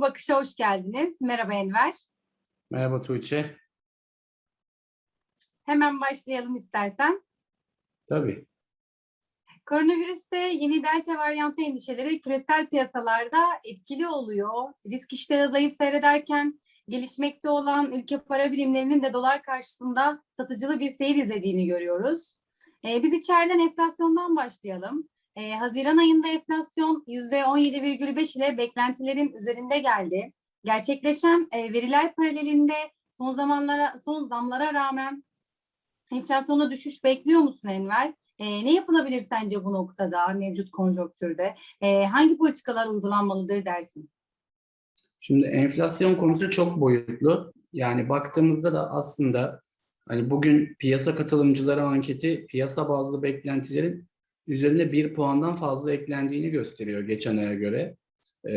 Bakış'a hoş geldiniz. Merhaba Enver. Merhaba Tuğçe. Hemen başlayalım istersen. Tabii. Koronavirüste yeni delta varyantı endişeleri küresel piyasalarda etkili oluyor. Risk iştahı zayıf seyrederken gelişmekte olan ülke para birimlerinin de dolar karşısında satıcılı bir seyir izlediğini görüyoruz. Ee, biz içeriden enflasyondan başlayalım. Ee, Haziran ayında enflasyon %17,5 ile beklentilerin üzerinde geldi. Gerçekleşen e, veriler paralelinde son zamanlara son zamlara rağmen enflasyonda düşüş bekliyor musun Enver? Ee, ne yapılabilir sence bu noktada mevcut konjonktürde? Ee, hangi politikalar uygulanmalıdır dersin? Şimdi enflasyon konusu çok boyutlu. Yani baktığımızda da aslında hani bugün piyasa katılımcıları anketi piyasa bazlı beklentilerin üzerine bir puandan fazla eklendiğini gösteriyor geçen aya göre. Ee,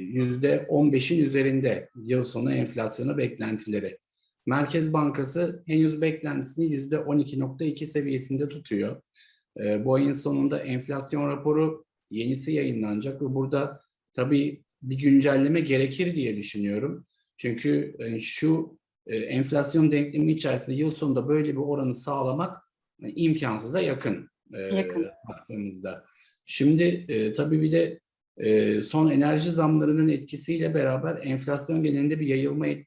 Yüzde 15'in üzerinde yıl sonu enflasyonu beklentileri. Merkez Bankası henüz beklentisini yüzde 12.2 seviyesinde tutuyor. Ee, bu ayın sonunda enflasyon raporu yenisi yayınlanacak ve burada tabii bir güncelleme gerekir diye düşünüyorum. Çünkü e, şu e, enflasyon denklemi içerisinde yıl sonunda böyle bir oranı sağlamak e, imkansıza yakın. Yakın. Baktığımızda. Şimdi e, tabii bir de e, son enerji zamlarının etkisiyle beraber enflasyon genelinde bir yayılma e,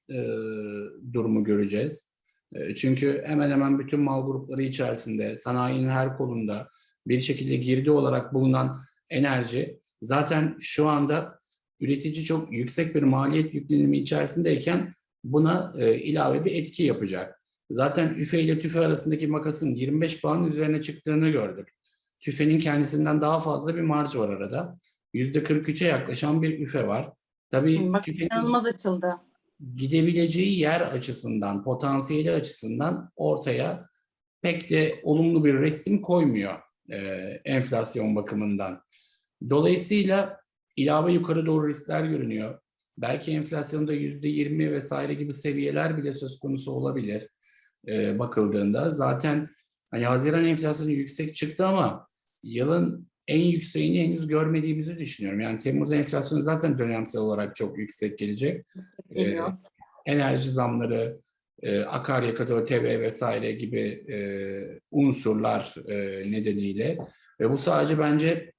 durumu göreceğiz. E, çünkü hemen hemen bütün mal grupları içerisinde sanayinin her kolunda bir şekilde girdi olarak bulunan enerji zaten şu anda üretici çok yüksek bir maliyet yüklenimi içerisindeyken buna e, ilave bir etki yapacak. Zaten üfe ile tüfe arasındaki makasın 25 puan üzerine çıktığını gördük. Tüfenin kendisinden daha fazla bir marj var arada. %43'e yaklaşan bir üfe var. Tabii Bak inanılmaz açıldı. gidebileceği yer açısından, potansiyeli açısından ortaya pek de olumlu bir resim koymuyor e, enflasyon bakımından. Dolayısıyla ilave yukarı doğru riskler görünüyor. Belki enflasyonda yüzde yirmi vesaire gibi seviyeler bile söz konusu olabilir e, bakıldığında. Zaten hani Haziran enflasyonu yüksek çıktı ama yılın en yükseğini henüz görmediğimizi düşünüyorum. Yani Temmuz enflasyonu zaten dönemsel olarak çok yüksek gelecek Geliyor. enerji zamları, e, akaryakıt ÖTV vesaire gibi e, unsurlar e, nedeniyle ve bu sadece bence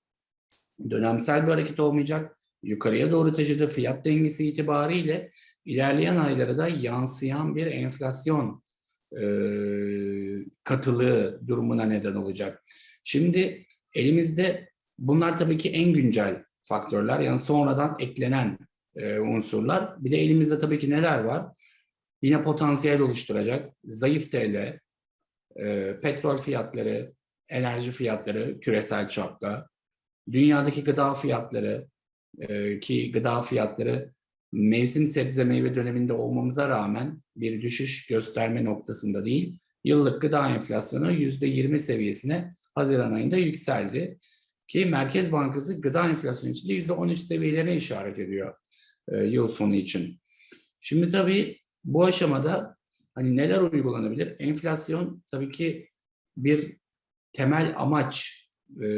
dönemsel bir hareket olmayacak. Yukarıya doğru taşıdığı fiyat dengesi itibariyle ilerleyen aylara da yansıyan bir enflasyon e, katılığı durumuna neden olacak. Şimdi elimizde bunlar tabii ki en güncel faktörler yani sonradan eklenen unsurlar. Bir de elimizde tabii ki neler var? Yine potansiyel oluşturacak zayıf TL, petrol fiyatları, enerji fiyatları küresel çapta, dünyadaki gıda fiyatları ki gıda fiyatları mevsim sebze meyve döneminde olmamıza rağmen bir düşüş gösterme noktasında değil, yıllık gıda enflasyonu %20 seviyesine Haziran ayında yükseldi. Ki Merkez Bankası gıda enflasyonu içinde %13 seviyelerine işaret ediyor e, yıl sonu için. Şimdi tabii bu aşamada hani neler uygulanabilir? Enflasyon tabii ki bir temel amaç e,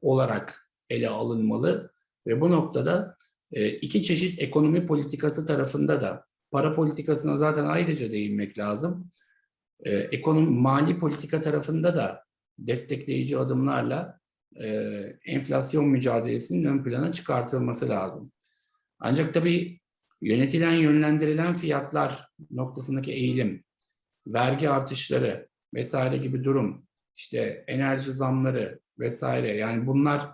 olarak ele alınmalı ve bu noktada iki çeşit ekonomi politikası tarafında da para politikasına zaten ayrıca değinmek lazım. E, ekonomi mali politika tarafında da destekleyici adımlarla e, enflasyon mücadelesinin ön plana çıkartılması lazım. Ancak tabii yönetilen, yönlendirilen fiyatlar noktasındaki eğilim, vergi artışları vesaire gibi durum, işte enerji zamları vesaire yani bunlar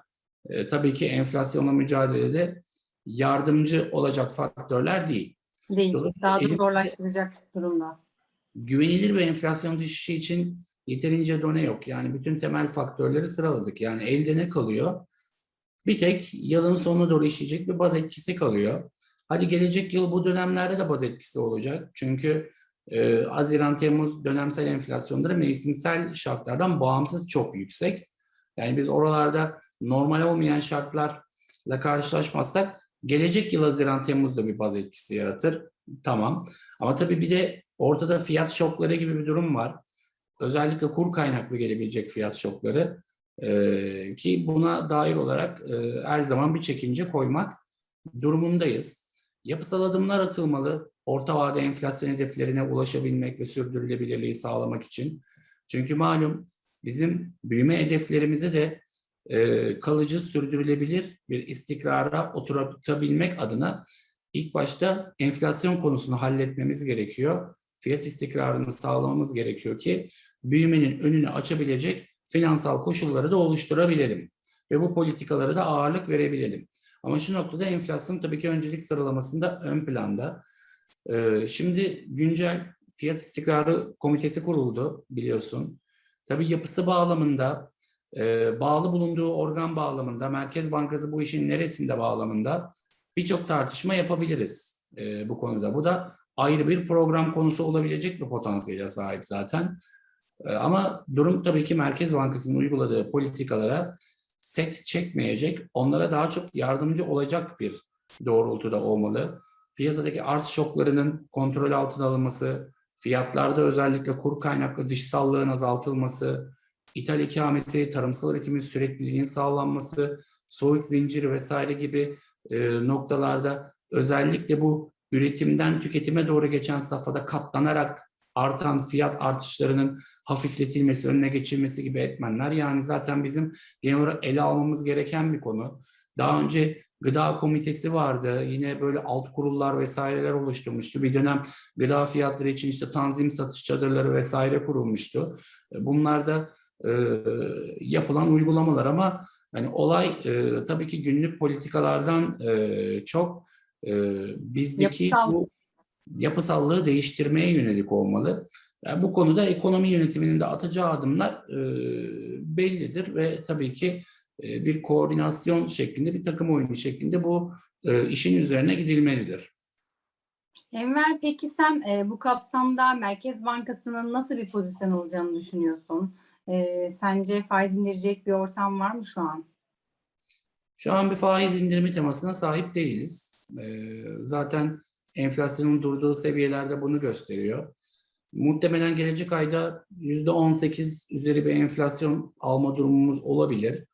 e, tabii ki enflasyonla mücadelede yardımcı olacak faktörler değil. Değil. Dolayısıyla Daha da zorlaştıracak durumda. Güvenilir bir enflasyon düşüşü için yeterince done yok. Yani bütün temel faktörleri sıraladık. Yani elde ne kalıyor? Bir tek yılın sonuna doğru işleyecek bir baz etkisi kalıyor. Hadi gelecek yıl bu dönemlerde de baz etkisi olacak. Çünkü e, Haziran-Temmuz dönemsel enflasyonları mevsimsel şartlardan bağımsız çok yüksek. Yani biz oralarda normal olmayan şartlarla karşılaşmazsak gelecek yıl Haziran-Temmuz'da bir baz etkisi yaratır. Tamam. Ama tabii bir de ortada fiyat şokları gibi bir durum var. Özellikle kur kaynaklı gelebilecek fiyat şokları. Ee, ki buna dair olarak e, her zaman bir çekince koymak durumundayız. Yapısal adımlar atılmalı. Orta vade enflasyon hedeflerine ulaşabilmek ve sürdürülebilirliği sağlamak için. Çünkü malum bizim büyüme hedeflerimizi de e, kalıcı, sürdürülebilir bir istikrara oturtabilmek adına ilk başta enflasyon konusunu halletmemiz gerekiyor. Fiyat istikrarını sağlamamız gerekiyor ki büyümenin önünü açabilecek finansal koşulları da oluşturabilelim. Ve bu politikalara da ağırlık verebilelim. Ama şu noktada enflasyon tabii ki öncelik sıralamasında ön planda. Ee, şimdi güncel fiyat istikrarı komitesi kuruldu biliyorsun. Tabii yapısı bağlamında, e, bağlı bulunduğu organ bağlamında, Merkez Bankası bu işin neresinde bağlamında birçok tartışma yapabiliriz e, bu konuda. Bu da ayrı bir program konusu olabilecek bir potansiyele sahip zaten. E, ama durum tabii ki Merkez Bankası'nın uyguladığı politikalara set çekmeyecek, onlara daha çok yardımcı olacak bir doğrultuda olmalı. Piyasadaki arz şoklarının kontrol altına alınması, fiyatlarda özellikle kur kaynaklı dışsallığın azaltılması, ithal ikamesi, tarımsal üretimin sürekliliğinin sağlanması, soğuk zinciri vesaire gibi e, noktalarda özellikle bu üretimden tüketime doğru geçen safhada katlanarak artan fiyat artışlarının hafifletilmesi, önüne geçilmesi gibi etmenler. Yani zaten bizim genel olarak ele almamız gereken bir konu. Daha önce gıda komitesi vardı. Yine böyle alt kurullar vesaireler oluşturmuştu. Bir dönem gıda fiyatları için işte tanzim satış çadırları vesaire kurulmuştu. Bunlar da e, yapılan uygulamalar ama hani olay e, tabii ki günlük politikalardan e, çok e, bizdeki Yapısal. bu yapısallığı değiştirmeye yönelik olmalı. Yani bu konuda ekonomi yönetiminin de atacağı adımlar e, bellidir ve tabii ki e, bir koordinasyon şeklinde, bir takım oyunu şeklinde bu e, işin üzerine gidilmelidir. Enver peki sen e, bu kapsamda Merkez Bankası'nın nasıl bir pozisyon olacağını düşünüyorsun? E, sence faiz indirecek bir ortam var mı şu an? Şu an bir faiz indirimi temasına sahip değiliz. E, zaten enflasyonun durduğu seviyelerde bunu gösteriyor. Muhtemelen gelecek ayda %18 üzeri bir enflasyon alma durumumuz olabilir.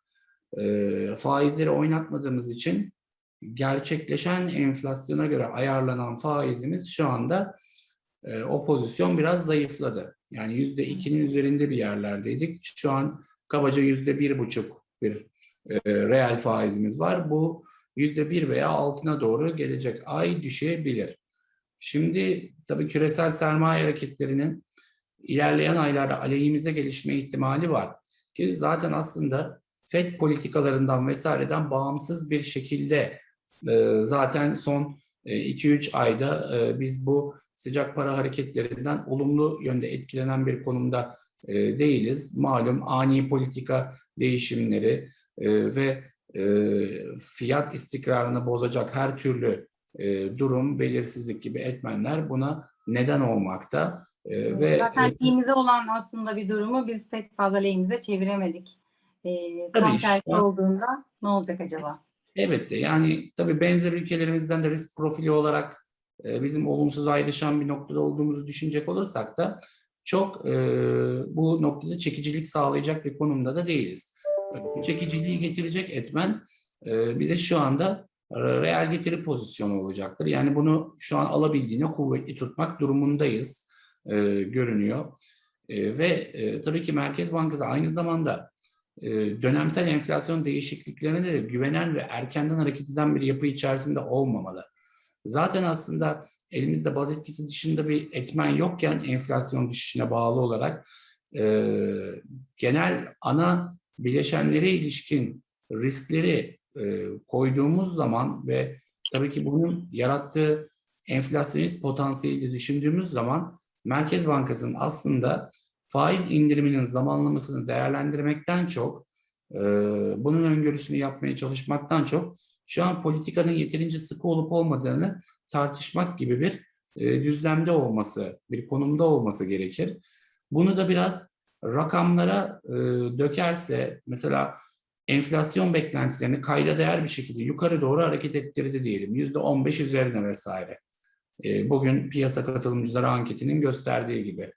E, faizleri oynatmadığımız için gerçekleşen enflasyona göre ayarlanan faizimiz şu anda e, o pozisyon biraz zayıfladı. Yani %2'nin üzerinde bir yerlerdeydik. Şu an kabaca %1,5 bir e, reel faizimiz var. Bu %1 veya altına doğru gelecek ay düşebilir. Şimdi tabii küresel sermaye hareketlerinin ilerleyen aylarda aleyhimize gelişme ihtimali var. Ki zaten aslında FED politikalarından vesaireden bağımsız bir şekilde e, zaten son 2-3 ayda e, biz bu sıcak para hareketlerinden olumlu yönde etkilenen bir konumda e, değiliz. Malum ani politika değişimleri e, ve e, fiyat istikrarını bozacak her türlü e, durum, belirsizlik gibi etmenler buna neden olmakta. E, ve Zaten e, lehimize olan aslında bir durumu biz pek fazla lehimize çeviremedik. E, tam tersi işte. olduğunda ne olacak acaba? Evet de yani tabii benzer ülkelerimizden de risk profili olarak bizim olumsuz ayrışan bir noktada olduğumuzu düşünecek olursak da çok e, bu noktada çekicilik sağlayacak bir konumda da değiliz. Çekiciliği getirecek etmen e, bize şu anda e, reel getiri pozisyonu olacaktır. Yani bunu şu an alabildiğine kuvvetli tutmak durumundayız e, görünüyor. E, ve e, tabii ki Merkez Bankası aynı zamanda e, dönemsel enflasyon değişikliklerine de güvenen ve erkenden hareket eden bir yapı içerisinde olmamalı. Zaten aslında elimizde baz etkisi dışında bir etmen yokken enflasyon düşüşüne bağlı olarak e, genel ana bileşenlere ilişkin riskleri e, koyduğumuz zaman ve tabii ki bunun yarattığı enflasyonist potansiyeli düşündüğümüz zaman Merkez Bankası'nın aslında faiz indiriminin zamanlamasını değerlendirmekten çok, e, bunun öngörüsünü yapmaya çalışmaktan çok şu an politikanın yeterince sıkı olup olmadığını tartışmak gibi bir e, düzlemde olması, bir konumda olması gerekir. Bunu da biraz rakamlara e, dökerse, mesela enflasyon beklentilerini kayda değer bir şekilde yukarı doğru hareket ettirdi diyelim. Yüzde 15 üzerine vesaire. E, bugün piyasa katılımcıları anketinin gösterdiği gibi.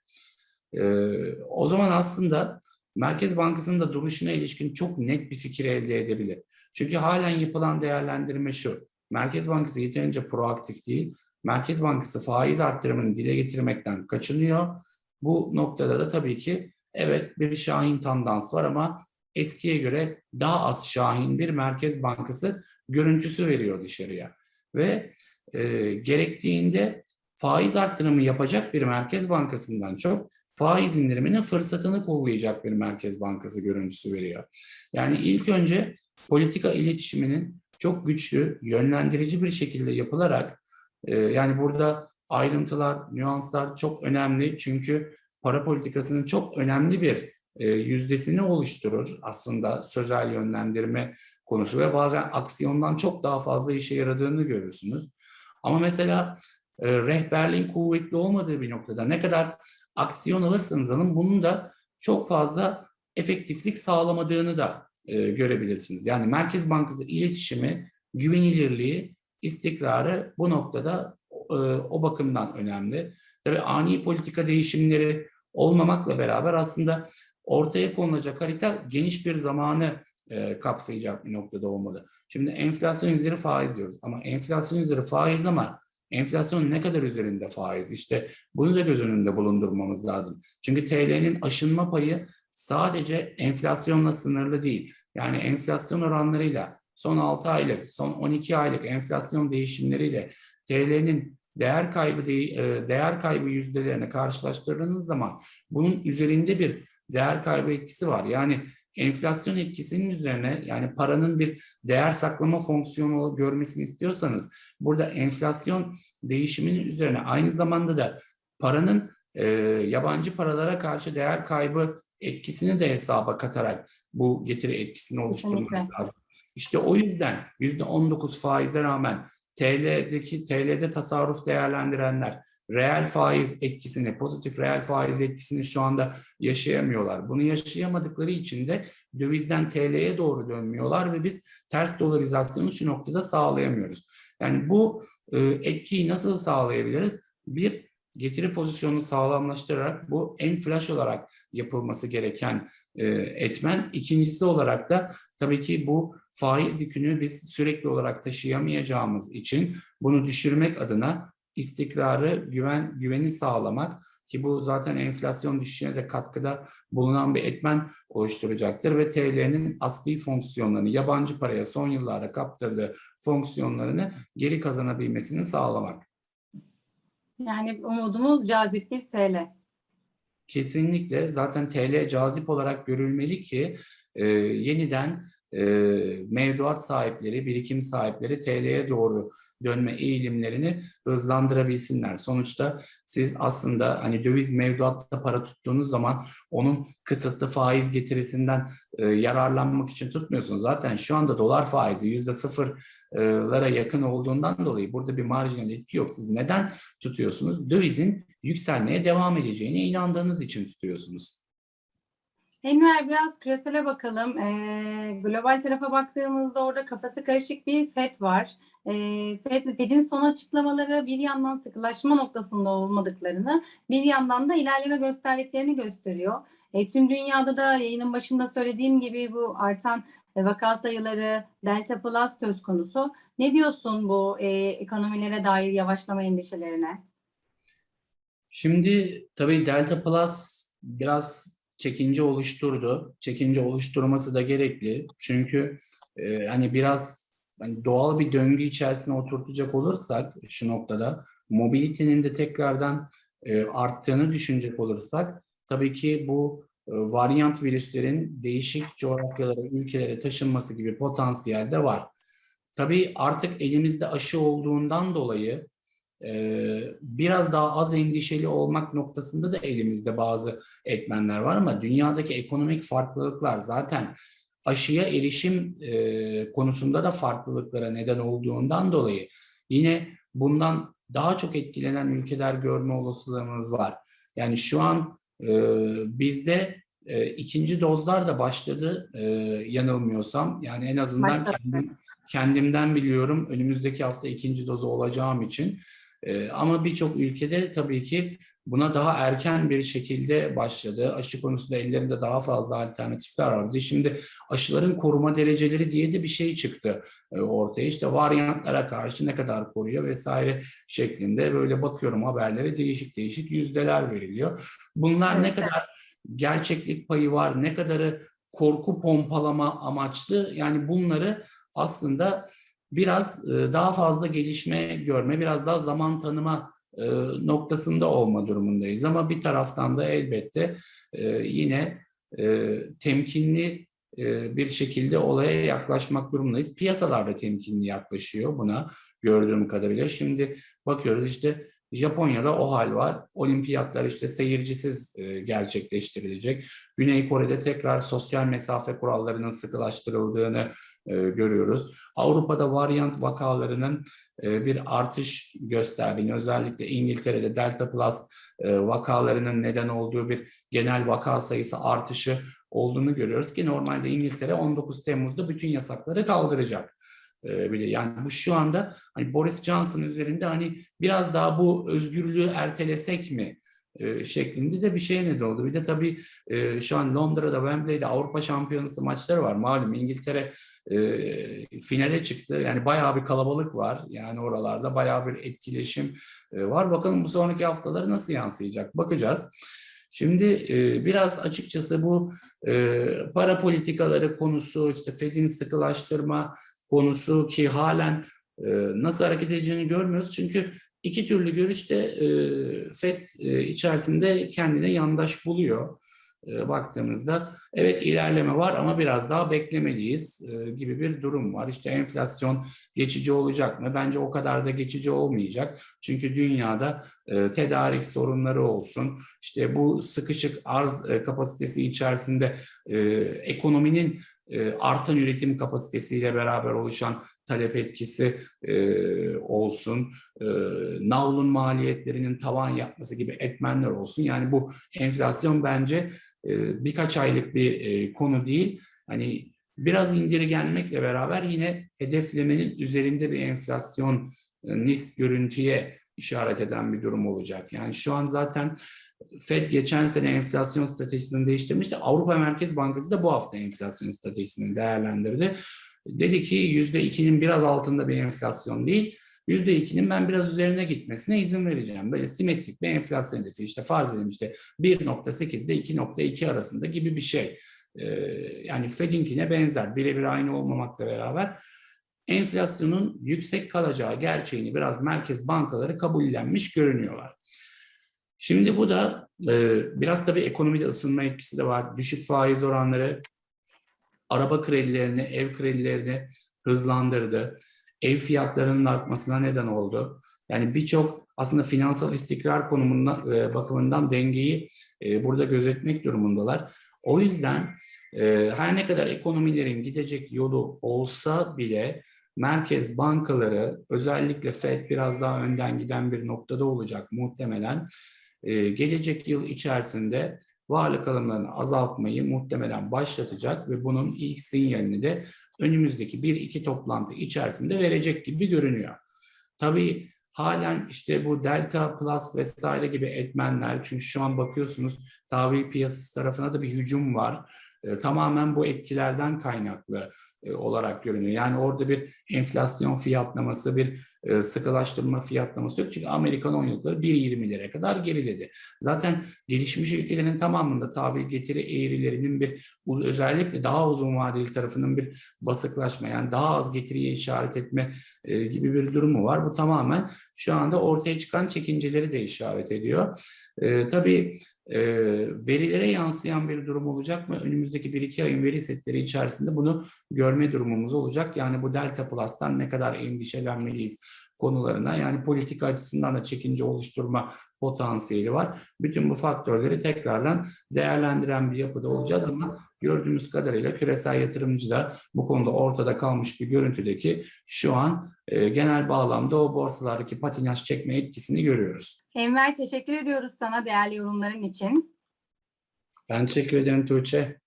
Ee, o zaman aslında Merkez Bankası'nın da duruşuna ilişkin çok net bir fikir elde edebilir. Çünkü halen yapılan değerlendirme şu. Merkez Bankası yeterince proaktif değil. Merkez Bankası faiz arttırımını dile getirmekten kaçınıyor. Bu noktada da tabii ki evet bir şahin tendans var ama eskiye göre daha az şahin bir Merkez Bankası görüntüsü veriyor dışarıya. Ve e, gerektiğinde faiz arttırımı yapacak bir Merkez Bankası'ndan çok faiz indiriminin fırsatını kollayacak bir Merkez Bankası görüntüsü veriyor. Yani ilk önce politika iletişiminin çok güçlü, yönlendirici bir şekilde yapılarak e, yani burada ayrıntılar, nüanslar çok önemli çünkü para politikasının çok önemli bir e, yüzdesini oluşturur aslında sözel yönlendirme konusu ve bazen aksiyondan çok daha fazla işe yaradığını görürsünüz. Ama mesela e, rehberliğin kuvvetli olmadığı bir noktada ne kadar aksiyon alırsanız alın bunun da çok fazla efektiflik sağlamadığını da e, görebilirsiniz. Yani Merkez Bankası iletişimi, güvenilirliği, istikrarı bu noktada e, o bakımdan önemli. Tabii ani politika değişimleri olmamakla beraber aslında ortaya konulacak harita geniş bir zamanı e, kapsayacak bir noktada olmalı. Şimdi enflasyon üzeri faiz diyoruz ama enflasyon üzeri faiz ama enflasyon ne kadar üzerinde faiz? İşte bunu da göz önünde bulundurmamız lazım. Çünkü TL'nin aşınma payı sadece enflasyonla sınırlı değil. Yani enflasyon oranlarıyla son 6 aylık, son 12 aylık enflasyon değişimleriyle TL'nin değer kaybı değer kaybı yüzdelerini karşılaştırdığınız zaman bunun üzerinde bir değer kaybı etkisi var. Yani enflasyon etkisinin üzerine yani paranın bir değer saklama fonksiyonu görmesini istiyorsanız burada enflasyon değişiminin üzerine aynı zamanda da paranın e, yabancı paralara karşı değer kaybı etkisini de hesaba katarak bu getiri etkisini oluşturmak lazım. İşte o yüzden %19 faize rağmen TL'deki TL'de tasarruf değerlendirenler reel faiz etkisini, pozitif reel faiz etkisini şu anda yaşayamıyorlar. Bunu yaşayamadıkları için de dövizden TL'ye doğru dönmüyorlar ve biz ters dolarizasyonu şu noktada sağlayamıyoruz. Yani bu e, etkiyi nasıl sağlayabiliriz? Bir, getiri pozisyonunu sağlamlaştırarak bu en flash olarak yapılması gereken e, etmen. İkincisi olarak da tabii ki bu faiz yükünü biz sürekli olarak taşıyamayacağımız için bunu düşürmek adına istikrarı, güven güveni sağlamak ki bu zaten enflasyon düşüşüne de katkıda bulunan bir etmen oluşturacaktır ve TL'nin asli fonksiyonlarını, yabancı paraya son yıllarda kaptırdığı fonksiyonlarını geri kazanabilmesini sağlamak. Yani umudumuz cazip bir TL. Kesinlikle zaten TL cazip olarak görülmeli ki e, yeniden e, mevduat sahipleri, birikim sahipleri TL'ye doğru dönme eğilimlerini hızlandırabilsinler. Sonuçta siz aslında hani döviz mevduatta para tuttuğunuz zaman onun kısıtlı faiz getirisinden e, yararlanmak için tutmuyorsunuz. Zaten şu anda dolar faizi yüzde sıfırlara yakın olduğundan dolayı burada bir marjinal etki yok. Siz neden tutuyorsunuz? Dövizin yükselmeye devam edeceğine inandığınız için tutuyorsunuz. Enver biraz küresele bakalım. Ee, global tarafa baktığımızda orada kafası karışık bir FED var. Ee, FED, FED'in son açıklamaları bir yandan sıkılaşma noktasında olmadıklarını, bir yandan da ilerleme gösterdiklerini gösteriyor. E, tüm dünyada da yayının başında söylediğim gibi bu artan e, vaka sayıları, Delta Plus söz konusu. Ne diyorsun bu e, ekonomilere dair yavaşlama endişelerine? Şimdi tabii Delta Plus biraz çekince oluşturdu. Çekince oluşturması da gerekli. Çünkü e, hani biraz hani doğal bir döngü içerisine oturtacak olursak şu noktada mobilitenin de tekrardan e, arttığını düşünecek olursak tabii ki bu e, varyant virüslerin değişik coğrafyalara, ülkelere taşınması gibi potansiyel de var. Tabii artık elimizde aşı olduğundan dolayı e, biraz daha az endişeli olmak noktasında da elimizde bazı etmenler var ama dünyadaki ekonomik farklılıklar zaten aşıya erişim e, konusunda da farklılıklara neden olduğundan dolayı yine bundan daha çok etkilenen ülkeler görme olasılığımız var. Yani şu an e, bizde e, ikinci dozlar da başladı e, yanılmıyorsam. Yani en azından kendim, kendimden biliyorum önümüzdeki hafta ikinci dozu olacağım için. E, ama birçok ülkede tabii ki buna daha erken bir şekilde başladı. Aşı konusunda ellerinde daha fazla alternatifler vardı. Şimdi aşıların koruma dereceleri diye de bir şey çıktı e, ortaya. İşte varyantlara karşı ne kadar koruyor vesaire şeklinde böyle bakıyorum haberlere değişik değişik yüzdeler veriliyor. Bunlar ne Evet. kadar gerçeklik payı var, ne kadarı korku pompalama amaçlı yani bunları aslında biraz e, daha fazla gelişme görme, biraz daha zaman tanıma noktasında olma durumundayız. Ama bir taraftan da elbette e, yine e, temkinli e, bir şekilde olaya yaklaşmak durumundayız. Piyasalar da temkinli yaklaşıyor buna gördüğüm kadarıyla. Şimdi bakıyoruz işte Japonya'da o hal var. Olimpiyatlar işte seyircisiz e, gerçekleştirilecek. Güney Kore'de tekrar sosyal mesafe kurallarının sıkılaştırıldığını e, görüyoruz. Avrupa'da varyant vakalarının e, bir artış gösterdiğini, özellikle İngiltere'de Delta Plus e, vakalarının neden olduğu bir genel vaka sayısı artışı olduğunu görüyoruz ki normalde İngiltere 19 Temmuz'da bütün yasakları kaldıracak bile. Yani bu şu anda hani Boris Johnson üzerinde hani biraz daha bu özgürlüğü ertelesek mi e, şeklinde de bir şeye neden oldu. Bir de tabii e, şu an Londra'da Wembley'de Avrupa Şampiyonası maçları var. Malum İngiltere e, finale çıktı. Yani bayağı bir kalabalık var. Yani oralarda bayağı bir etkileşim var. Bakalım bu sonraki haftaları nasıl yansıyacak bakacağız. Şimdi biraz açıkçası bu para politikaları konusu, işte Fed'in sıkılaştırma konusu ki halen nasıl hareket edeceğini görmüyoruz. Çünkü iki türlü görüş de e, FED e, içerisinde kendine yandaş buluyor e, baktığımızda. Evet ilerleme var ama biraz daha beklemeliyiz e, gibi bir durum var. İşte enflasyon geçici olacak mı? Bence o kadar da geçici olmayacak. Çünkü dünyada e, tedarik sorunları olsun. İşte bu sıkışık arz e, kapasitesi içerisinde e, ekonominin e, artan üretim kapasitesiyle beraber oluşan talep etkisi e, olsun, e, navlun maliyetlerinin tavan yapması gibi etmenler olsun. Yani bu enflasyon bence e, birkaç aylık bir e, konu değil. Hani biraz indirgenmekle beraber yine hedeflemenin üzerinde bir enflasyonist görüntüye işaret eden bir durum olacak. Yani şu an zaten Fed geçen sene enflasyon stratejisini değiştirmişti. Avrupa Merkez Bankası da bu hafta enflasyon stratejisini değerlendirdi. Dedi ki %2'nin biraz altında bir enflasyon değil, %2'nin ben biraz üzerine gitmesine izin vereceğim. Böyle simetrik bir enflasyon hedefi işte farz edelim işte 1.8 ile 2.2 arasında gibi bir şey. Ee, yani Fed'inkine benzer, birebir aynı olmamakla beraber enflasyonun yüksek kalacağı gerçeğini biraz merkez bankaları kabullenmiş görünüyorlar. Şimdi bu da e, biraz tabii ekonomide ısınma etkisi de var. Düşük faiz oranları araba kredilerini, ev kredilerini hızlandırdı. Ev fiyatlarının artmasına neden oldu. Yani birçok aslında finansal istikrar konumundan e, bakımından dengeyi e, burada gözetmek durumundalar. O yüzden e, her ne kadar ekonomilerin gidecek yolu olsa bile merkez bankaları özellikle Fed biraz daha önden giden bir noktada olacak muhtemelen. E, gelecek yıl içerisinde varlık alımlarını azaltmayı muhtemelen başlatacak ve bunun ilk sinyalini de önümüzdeki bir iki toplantı içerisinde verecek gibi görünüyor. Tabii halen işte bu Delta Plus vesaire gibi etmenler çünkü şu an bakıyorsunuz tahvil piyasası tarafına da bir hücum var. E, tamamen bu etkilerden kaynaklı e, olarak görünüyor. Yani orada bir enflasyon fiyatlaması, bir e, sıkılaştırma fiyatlaması yok. Çünkü Amerikan 10 yılları 1.20'lere kadar geriledi. Zaten gelişmiş ülkelerin tamamında tahvil getiri eğrilerinin bir özellikle daha uzun vadeli tarafının bir basıklaşma yani daha az getiriye işaret etme e, gibi bir durumu var. Bu tamamen şu anda ortaya çıkan çekinceleri de işaret ediyor. E, tabii e, verilere yansıyan bir durum olacak mı? Önümüzdeki 1-2 ayın veri setleri içerisinde bunu görme durumumuz olacak. Yani bu Delta Plus'tan ne kadar endişelenmeliyiz konularına yani politika açısından da çekince oluşturma potansiyeli var. Bütün bu faktörleri tekrardan değerlendiren bir yapıda olacağız ama gördüğümüz kadarıyla küresel yatırımcı da bu konuda ortada kalmış bir görüntüdeki şu an e, genel bağlamda o borsalardaki patinaj çekme etkisini görüyoruz. Enver teşekkür ediyoruz sana değerli yorumların için. Ben teşekkür ederim Tuğçe.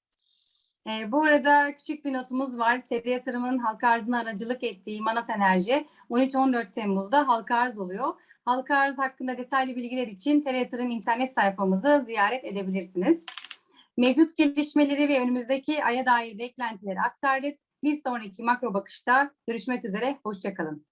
Ee, bu arada küçük bir notumuz var. TR Yatırım'ın halka arzına aracılık ettiği Manas Enerji 13-14 Temmuz'da halka arz oluyor. Halka arz hakkında detaylı bilgiler için TR internet sayfamızı ziyaret edebilirsiniz. Mevcut gelişmeleri ve önümüzdeki aya dair beklentileri aktardık. Bir sonraki makro bakışta görüşmek üzere. Hoşçakalın.